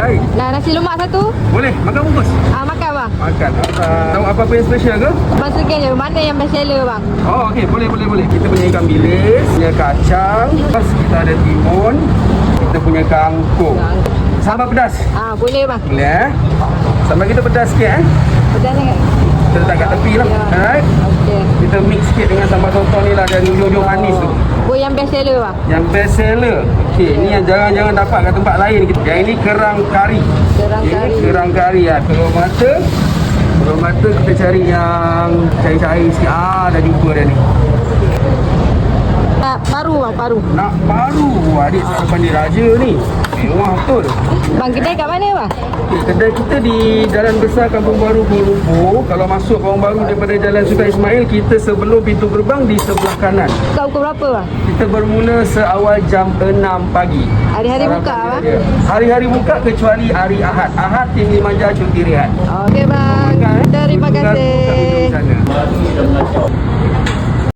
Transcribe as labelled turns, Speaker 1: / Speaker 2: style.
Speaker 1: Hai.
Speaker 2: Nah, nasi lemak satu.
Speaker 1: Boleh, makan bungkus.
Speaker 2: Ah, makan bang.
Speaker 1: Makan. Uh, tahu apa-apa yang special ke?
Speaker 2: Masukin je mana yang best seller bang.
Speaker 1: Oh, okey. Boleh, boleh, boleh. Kita punya ikan bilis, punya kacang. Lepas kita ada timun. Kita punya kangkung. Sambal pedas.
Speaker 2: Ah, boleh bang.
Speaker 1: Boleh eh? Sambal kita pedas sikit eh.
Speaker 2: Pedas sangat.
Speaker 1: Kita letak kat tepi lah.
Speaker 2: Ya.
Speaker 1: Alright.
Speaker 2: Okey.
Speaker 1: Kita mix sikit dengan sambal sotong ni lah dari ujung-ujung manis tu.
Speaker 2: Yang best seller bang.
Speaker 1: Yang best seller. Okey, ni yang jarang-jarang dapat kat tempat lain. Yang ini kerang kari.
Speaker 2: Kerang
Speaker 1: Ini
Speaker 2: kari.
Speaker 1: Kerang kari ya. Telur mata. Telur mata kita cari yang cair-cair sikit. Ah, dah jumpa dah ni.
Speaker 2: Ah, paru bang, paru.
Speaker 1: Nak baru adik saya pandai raja ni. Mewah betul.
Speaker 2: Bang, kedai kat mana bang?
Speaker 1: Kedai kita di Jalan Besar Kampung Baru Lumpur. Kalau masuk Kampung Baru daripada Jalan Sultan Ismail, kita sebelum pintu gerbang di sebelah kanan.
Speaker 2: Buka pukul berapa bang?
Speaker 1: Kita bermula seawal jam 6 pagi.
Speaker 2: Hari-hari buka, bang?
Speaker 1: Hari-hari buka kecuali hari Ahad. Ahad tim Limaja cuti rehat.
Speaker 2: Okey bang.